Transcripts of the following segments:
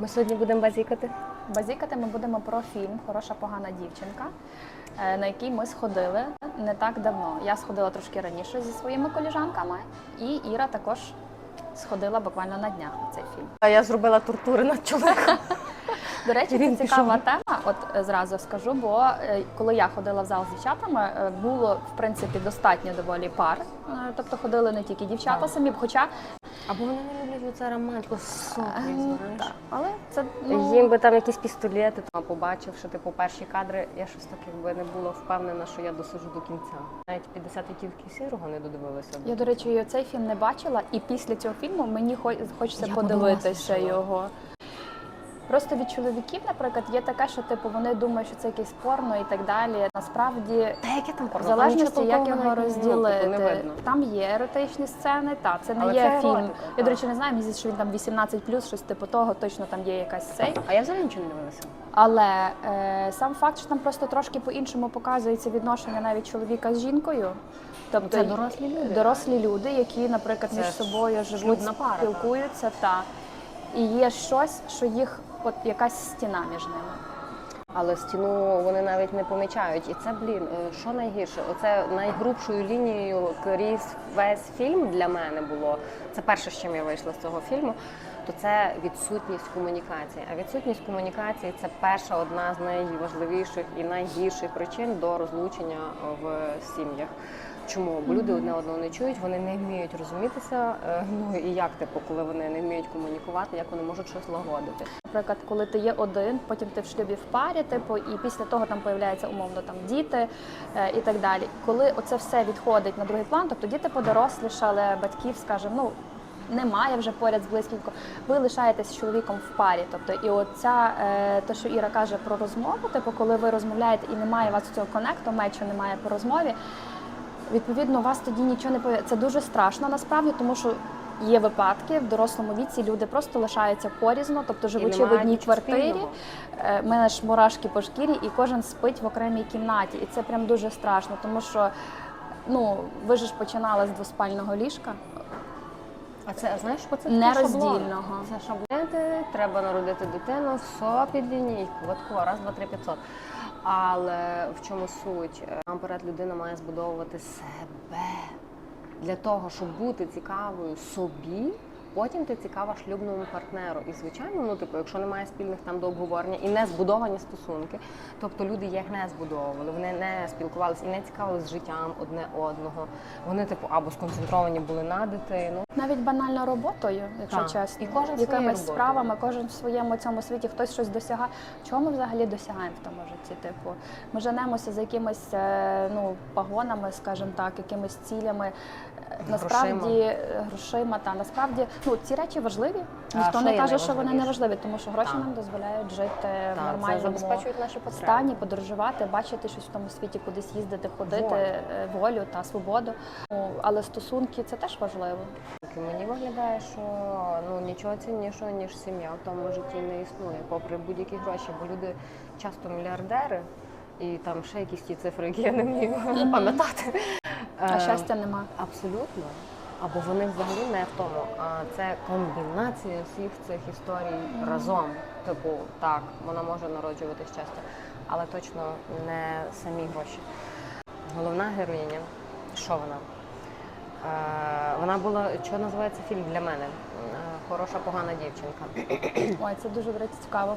Ми сьогодні будемо базікати. Базікати ми будемо про фільм Хороша погана дівчинка, е, на який ми сходили не так давно. Я сходила трошки раніше зі своїми коліжанками, і Іра також сходила буквально на днях на цей фільм. А я зробила тортури над чоловіком. До речі, це цікава тема. От е, зразу скажу, бо е, коли я ходила в зал з дівчатами, було в принципі достатньо доволі пар. Тобто ходили не тільки дівчата самі, хоча Або вони не люблять оце романтику е, знаєш. так, але це ну, Їм би там якісь пістолети, там, побачивши типу перші кадри, я щось так якби не була впевнена, що я досиджу до кінця. Навіть 50 відтінків сірого не додивилася. Я, до речі, і цей фільм не бачила, і після цього фільму мені хо- хочеться Я подивитися його. Просто від чоловіків, наприклад, є таке, що типу вони думають, що це якесь порно і так далі. Насправді, Та яке там в порно? залежності, як його ну, типу, розділити, там є еротичні сцени, та це не Але є це фільм. еротика, Я, до речі, не знаю, мені що він там 18 щось типу того, точно там є якась цей. А я взагалі нічого не дивилася. Але е, сам факт, що там просто трошки по-іншому показується відношення навіть чоловіка з жінкою. Тобто Це дорослі люди. дорослі люди, які, наприклад, Це між собою живуть, пара, спілкуються, та і є щось, що їх от якась стіна між ними. Але стіну вони навіть не помічають. І це, блін, е, що найгірше? Оце найгрубшою лінією крізь весь фільм для мене було. Це перше, з чим я вийшла з цього фільму. То це відсутність комунікації. А відсутність комунікації це перша одна з найважливіших і найгірших причин до розлучення в сім'ях. Чому? Бо люди одне одного не чують, вони не вміють розумітися. е, Ну і як типу, коли вони не вміють комунікувати, як вони можуть щось лагодити. Наприклад, коли ти є один, потім ти в шлюбі в парі, типу, і після того там появляються умовно там діти е, і так далі. Коли оце все відходить на другий план, тобто діти подорослішали, батьків, скажімо, ну. Немає вже поряд з близькінько. Ви лишаєтесь з чоловіком в парі. Тобто, і оця е, те, що Іра каже про розмову, типу, коли ви розмовляєте і немає у вас цього конекту, мечу немає по розмові. Відповідно, у вас тоді нічого не пов'я- Це дуже страшно насправді, тому що є випадки в дорослому віці. Люди просто лишаються порізно, тобто живучи в одній квартирі. е, в мене ж мурашки по шкірі, і кожен спить в окремій кімнаті. І це прям дуже страшно, тому що ну ви ж починали з двоспального ліжка. А це знаєш, що це Нероздільного. Це шаблони, треба народити дитину, все під лінійку, ватко, раз, два, три, п'ятсот. Але в чому суть? Е, Наперед людина має збудовувати себе для того, щоб бути цікавою собі. Потім ти цікава шлюбному партнеру. І звичайно, ну типу, якщо немає спільних там до обговорення і не збудовані стосунки, тобто люди їх не збудовували, вони не спілкувалися і не цікавились життям одне одного. Вони, типу, або сконцентровані були на дитину. Навіть банально роботою, якщо Так. чесно, І кожен якимись справами, кожен в своєму цьому світі хтось щось досягає. Чого ми взагалі досягаємо в тому житті? Типу, ми женемося за якимись е, ну погонами, скажімо так, якимись цілями. Насправді е, грошима та насправді ну ці речі важливі. Ніхто що не каже, що вони не важливі, тому що гроші Так. нам дозволяють жити в Так, це нормальному забезпечують наші потреби. стані, подорожувати, бачити щось в тому світі, кудись їздити, ходити, Волю. е, волю та свободу. Ну, але стосунки це теж важливо. Мені виглядає, що ну нічого ціннішого, ніж сім'я в тому житті не існує, попри будь-які гроші, бо люди часто мільярдери, і там ще якісь ті цифри, які я не вмію пам'ятати. А Е, щастя нема. Абсолютно. Або вони взагалі не в тому. А це комбінація всіх цих історій разом. Типу, так, вона може народжувати щастя, але точно не самі гроші. Головна героїня, що вона? Е, вона була, що називається фільм для мене? Е, Хороша, погана дівчинка. Ой, це дуже до речі, цікаво.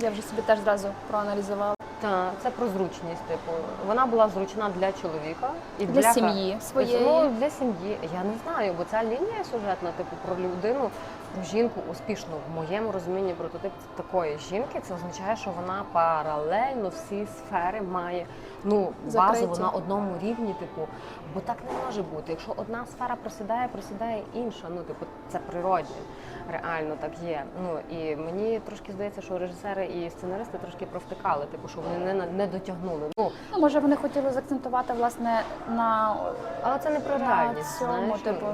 Я вже собі теж зразу проаналізувала. Та це про зручність. Типу, вона була зручна для чоловіка і Для для сім'ї своєї. Ну, для сім'ї. Я не знаю, бо ця лінія сюжетна, типу, про людину, жінку успішну в моєму розумінні прототип такої жінки. Це означає, що вона паралельно всі сфери має ну Закриті. базово на одному рівні. Типу, бо так не може бути. Якщо одна сфера просідає, просідає інша. Ну, типу, це природне. Реально так є. Ну і мені трошки здається, що режисери і сценаристи трошки провтикали, типу, що вони не, на- не дотягнули. Ну Ну, може, вони хотіли заакцентувати власне на, але це не про на реальність. цьому, знаєш, ну. типу.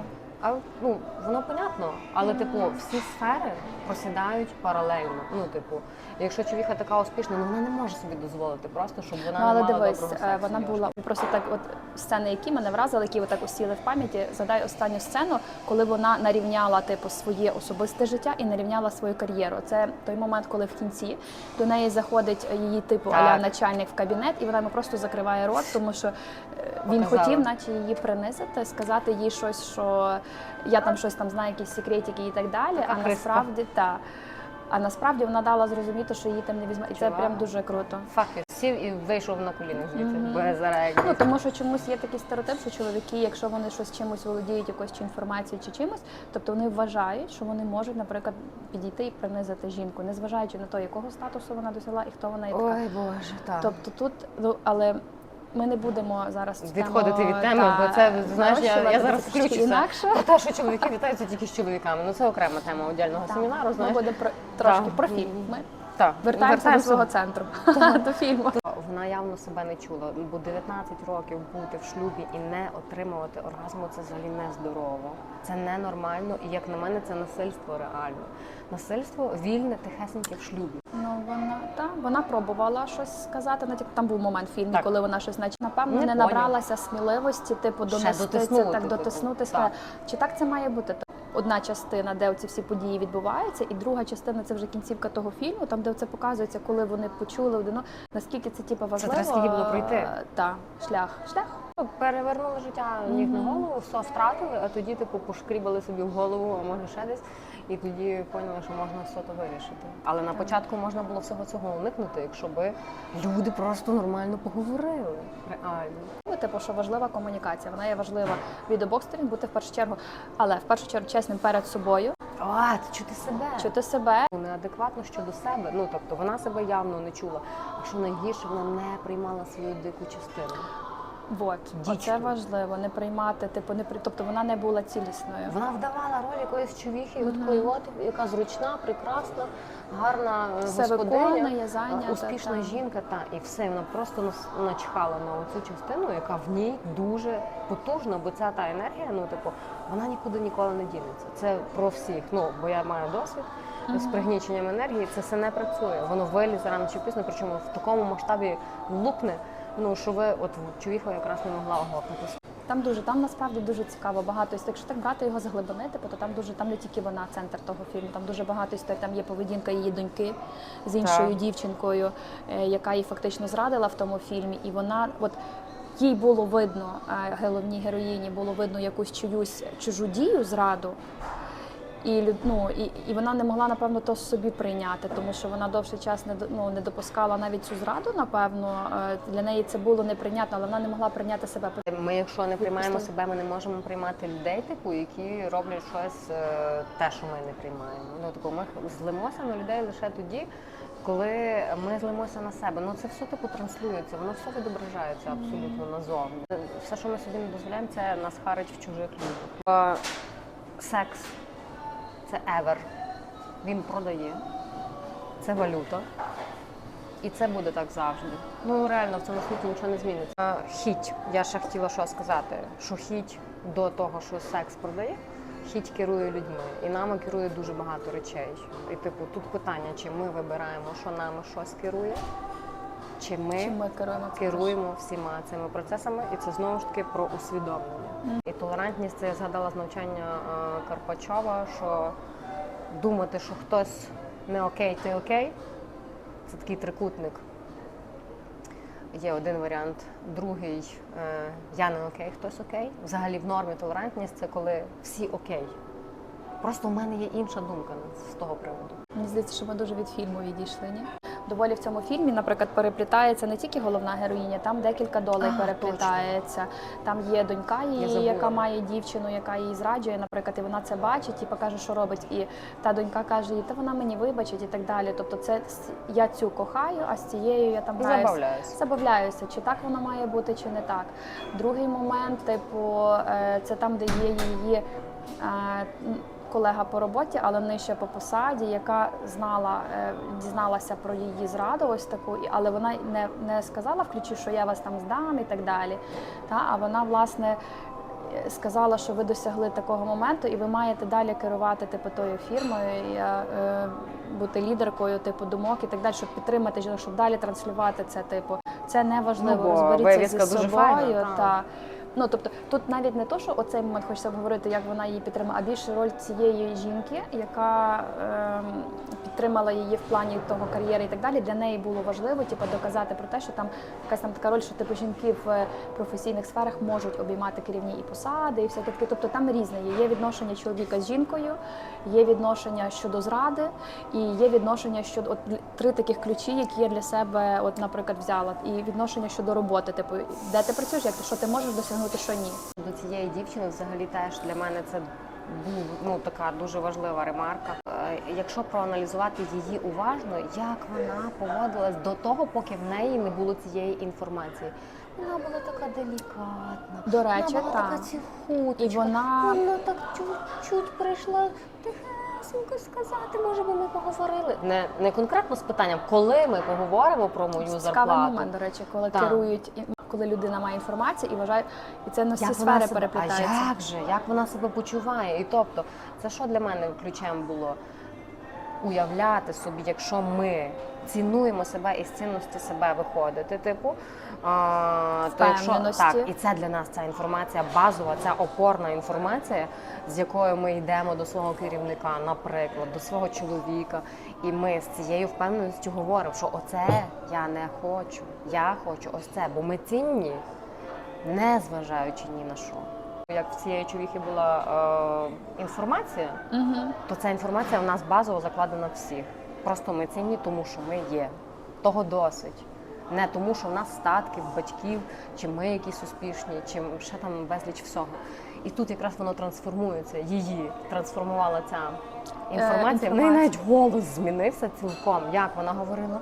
А ну воно понятно, але типу всі сфери просідають паралельно. Ну, типу, якщо човіха така успішна, ну вона не може собі дозволити просто, щоб вона Ну, не мала дивись, доброго е, сексу. вона була просто так, от сцени, які мене вразили, які отак осіли в пам'яті. Задай останню сцену, коли вона нарівняла типу своє особисте життя і нарівняла свою кар'єру. Це той момент, коли в кінці до неї заходить її типу Так. аля начальник в кабінет, і вона йому просто закриває рот, тому що е, він Показала. хотів, наче її принизити, сказати їй щось, що я там щось там знаю, якісь секретики і так далі. Така а насправді та. А насправді вона дала зрозуміти, що її там не візьме, і це Чувак. прям дуже круто. Факт, сів і вийшов на коліна звідти, Мгм. без зарегів. Ну тому що чомусь є такий стереотип, що чоловіки, якщо вони щось чимось володіють, якоюсь чи інформацією чи чимось, тобто вони вважають, що вони можуть, наприклад, підійти і принизити жінку, незважаючи на те, якого статусу вона досягла і хто вона є така. Ой Боже, так. Тобто тут, ну але ми не будемо зараз Відходити від теми, та, бо це знаєш, я, я зараз включуся. інакше. Про те, що чоловіки вітаються тільки з чоловіками. Ну це окрема тема Так, семінару. Ми Знаєш, будемо про трошки Так. про фільм. Ми так вертаємося до свого центру до фільму. Вона явно себе не чула, бо 19 років бути в шлюбі і не отримувати оргазму це взагалі нездорово. Це ненормально, і як на мене, це насильство реально. Насильство вільне, тихесеньке в шлюбі. Ну вона та вона пробувала щось сказати. На там був момент в фільмі, Так. коли вона щось наче напевно Не не, набралася сміливості, типу донести це, так типу, дотиснути. так. Чи так це має бути? Одна частина, де ці всі події відбуваються, і друга частина це вже кінцівка того фільму, там де це показується, коли вони почули один наскільки це типу важливо. треба скільки було пройти. Так, шлях. Шлях. Перевернули життя ніг на голову, все втратили, а тоді типу пошкрібали собі в голову, а може ще десь, і тоді поняли, що можна все то вирішити. Але на початку можна було всього цього уникнути, якщо би люди просто нормально поговорили. Реально. Ну, Типу, що важлива комунікація. Вона є важлива від обох сторін бути в першу чергу, але в першу чергу чесним перед собою, А, чути себе. чути себе, Неадекватно щодо себе. Ну тобто вона себе явно не чула. А що найгірше, вона не приймала свою дику частину. Дічки. оце важливо, не приймати, типу, не при... тобто вона не була цілісною. Вона вдавала роль якоїсь човіхи, от такої от, яка зручна, прекрасна, гарна е, Все господиня, виконує, зайнята, е, успішна та. жінка. Та і все вона просто начхала на оцю частину, яка в ній дуже потужна, бо ця та енергія, ну типу, вона нікуди ніколи не дінеться. Це про всіх. Ну бо я маю досвід. З пригніченням енергії це все не працює. Воно вилізе рано чи пізно, причому в такому масштабі лупне. Ну що ви, от човіха якраз не могла оглохнутися. Там дуже, там насправді дуже цікаво багато історій. Якщо так брати його з глибини, типу, то там дуже там не тільки вона центр того фільму, там дуже багато історій. Там є поведінка її доньки з іншою Так. дівчинкою, е, яка її фактично зрадила в тому фільмі, і вона от. Їй було видно, е, головній героїні було видно якусь чиюсь чужу дію зраду, і, ну, і, і вона не могла, напевно, то собі прийняти, тому що вона довший час не, ну, не допускала навіть цю зраду, напевно. Е, Для неї це було неприйнятно, але вона не могла прийняти себе. Ми, якщо не приймаємо себе, ми не можемо приймати людей, типу, які роблять щось е, те, що ми не приймаємо. Ну типу, ми злимося на людей лише тоді, коли ми злимося на себе. Ну це все типу транслюється, воно все відображається абсолютно назовні. Все, що ми собі не дозволяємо, це нас харить в чужих людях. Секс це евер. Він продає. Це валюта. І це буде так завжди. Ну реально в цьому світі нічого не зміниться. Хіть. Я ще хотіла що сказати, що хіть до того, що секс продає, хіть керує людьми. І нами керує дуже багато речей. І типу, тут питання, чи ми вибираємо, що нами щось керує, чи ми, Чим ми керуємо керуємо всіма цими процесами, і це знову ж таки про усвідомлення. І толерантність це я згадала з навчання е, Карпачова, що думати, що хтось не окей, ти окей. Це такий трикутник. Є один варіант, другий е, я не окей, хтось окей. Взагалі в нормі толерантність це коли всі окей. Просто в мене є інша думка з того приводу. Мені здається, що ми дуже від фільму відійшли. Ні? Доволі в цьому фільмі, наприклад, переплітається не тільки головна героїня, там декілька долей А, переплітається. Там є донька її, яка має дівчину, яка її зраджує, наприклад, і вона це бачить і покаже, що робить. І та донька каже, їй, та вона мені вибачить і так далі. Тобто, це я цю кохаю, а з цією я там І забавляюся. Забавляюся, чи так воно має бути, чи не так. Другий момент, типу, е, це там, де є її е, колега по роботі, але нижче по посаді, яка знала, е, дізналася про її зраду, ось таку, але вона не, не сказала в ключі, що я вас там здам і так далі. Та, а вона, власне. сказала, що ви досягли такого моменту, і ви маєте далі керувати типу тою фірмою, і, е, е, бути лідеркою, типу думок і так далі, щоб підтримати жінок, щоб далі транслювати це. Типу, це не важливо. Ну, розберіться зі дуже собою. файна, та. Ну тобто тут навіть не то, що оцей момент хочеться обговорити, як вона її підтримала, а більше роль цієї жінки, яка ем, підтримала її в плані того кар'єри і так далі. Для неї було важливо, типу, доказати про те, що там якась там така роль, що типу жінки в е, професійних сферах можуть обіймати керівні і посади, і всяке таке. Тобто там різне є. Є відношення чоловіка з жінкою, є відношення щодо зради, і є відношення щодо от три таких ключі, які я для себе, от, наприклад, взяла. І відношення щодо роботи, типу, де ти працюєш, як що ти можеш досягнути, що ні. До цієї дівчини взагалі теж для мене це був ну така дуже важлива ремарка. Е, Якщо проаналізувати її уважно, як вона поводилась до того, поки в неї не було цієї інформації. Вона була така делікатна. До речі, вона була так. така ціхуточка. І вона- вона так чуть-чуть прийшла тихесенько сказати, може би ми поговорили. Не, не конкретно з питанням, коли ми поговоримо про мою Цікавий зарплату. момент, до речі, коли Так. керують коли людина має інформацію і вважає, і це на всі Як сфери себе, переплітається. А як же? Як вона себе почуває? І тобто, це що для мене ключем було? Уявляти собі, якщо ми цінуємо себе і з цінності себе виходити, типу, а, то якщо так, і це для нас ця інформація базова, ця опорна інформація, з якою ми йдемо до свого керівника, наприклад, до свого чоловіка, і ми з цією впевненістю говоримо, що оце я не хочу, я хочу ось це, бо ми цінні, не зважаючи ні на що. Як в цієї чоловіки була е, інформація, Угу. то ця інформація в нас базово закладена всіх. Просто ми цінні, тому що ми є. Того досить. Не тому, що в нас статки, батьків, чи ми якісь успішні, чи ще там безліч всього. І тут якраз воно трансформується. Її трансформувала ця інформація. В неї навіть голос змінився цілком. Як вона говорила?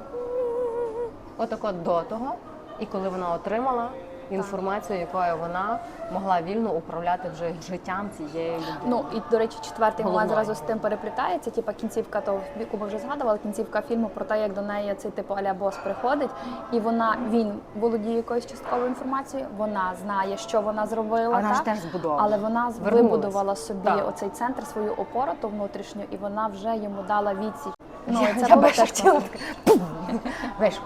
Отако до того. І коли вона отримала інформацію, якою вона могла вільно управляти вже життям цієї людини. Ну і до речі, четвертий момент зразу з тим переплітається. Типа кінцівка того яку ми вже згадували, кінцівка фільму про те, як до неї цей типу аля бос приходить, і вона він володіє якоюсь частковою інформацією. Вона знає, що вона зробила. Вона ж теж збудована. Але вона Вернулась. вибудувала собі Так. оцей центр, свою опору ту внутрішню, і вона вже йому дала відсіч. Ну, я, це я було теж хотіла класно.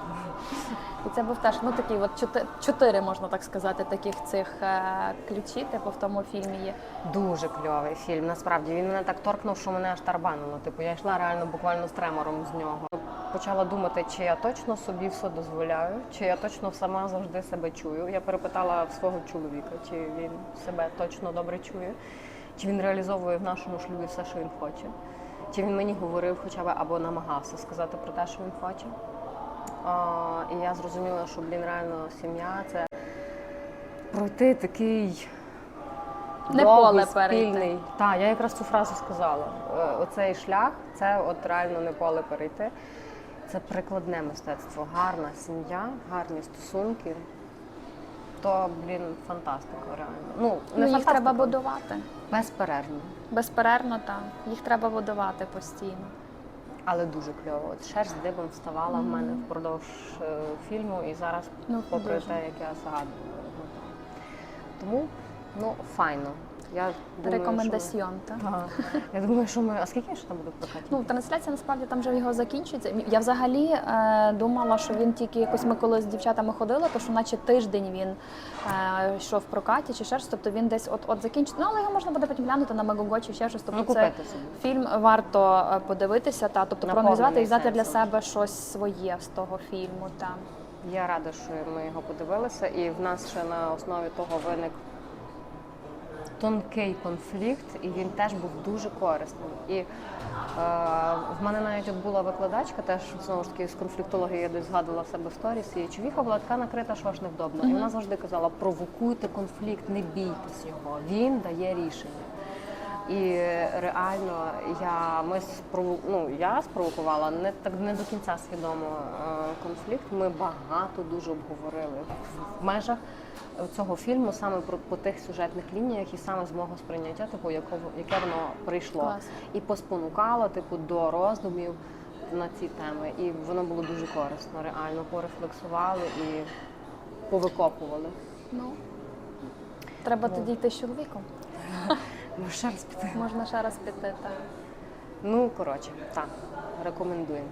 І це був теж ну такий, от чотири можна так сказати, таких цих е, ключі, типу в тому фільмі є. Дуже кльовий фільм. Насправді він мене так торкнув, що мене аж тарбанило. Типу, я йшла реально буквально з тремором з нього. Почала думати, чи я точно собі все дозволяю, чи я точно сама завжди себе чую. Я перепитала свого чоловіка, чи він себе точно добре чує, чи він реалізовує в нашому шлюбі все, що він хоче, чи він мені говорив хоча б або намагався сказати про те, що він хоче. І я зрозуміла, що блін, реально сім'я це пройти такий Не довгий, поле перейти. спільний. Так, я якраз цю фразу сказала. Е, Оцей шлях це от реально не поле перейти. Це прикладне мистецтво, гарна сім'я, гарні стосунки. То, блін, фантастика, реально. Ну, не Ну, їх фантастика, треба будувати. безперервно, Безперервно, так. Їх треба будувати постійно. Але дуже кльово. От шерсть дибом вставала в мене впродовж е, фільму і зараз, Ну, попри дуже. те, як я згадую. Тому, ну, файно. Я думаю, що Рекомендаціон. так? Так. Я думаю, що ми. А скільки ще там буде в прокаті? Ну, трансляція насправді там вже його закінчується. Я взагалі е, думала, що він тільки якось ми коли з дівчатами ходили, то що наче тиждень він е, йшов в прокаті чи ще щось, тобто він десь от от закінчить. Ну, але його можна буде потім глянути на Мегого чи ще щось. Тобто Ну, це купити собі. фільм варто е, подивитися, та тобто Наповнений проаналізувати і взяти для сенсом. себе щось своє з того фільму. Та. Я рада, що ми його подивилися, і в нас ще на основі того виник тонкий конфлікт, і він теж був дуже корисним. І е, в мене навіть от була викладачка, теж знову ж таки з конфліктології я десь згадувала в себе в сторіс, і човіха була така накрита, що аж невдобно. І вона завжди казала: провокуйте конфлікт, не бійтесь його. Він дає рішення. І реально я ми спрову... ну, я спровокувала не так не до кінця свідомо е, конфлікт. Ми багато дуже обговорили в межах цього фільму саме про по тих сюжетних лініях і саме з мого сприйняття, типу, якого яке воно прийшло Клас. і поспонукало, типу, до роздумів на ці теми. І воно було дуже корисно. Реально порефлексували і повикопували. Ну, Треба Ну. тоді йти з чоловіком. Може, ще раз піти. Можна ще раз піти. Так. Ну, коротше, так, рекомендуємо.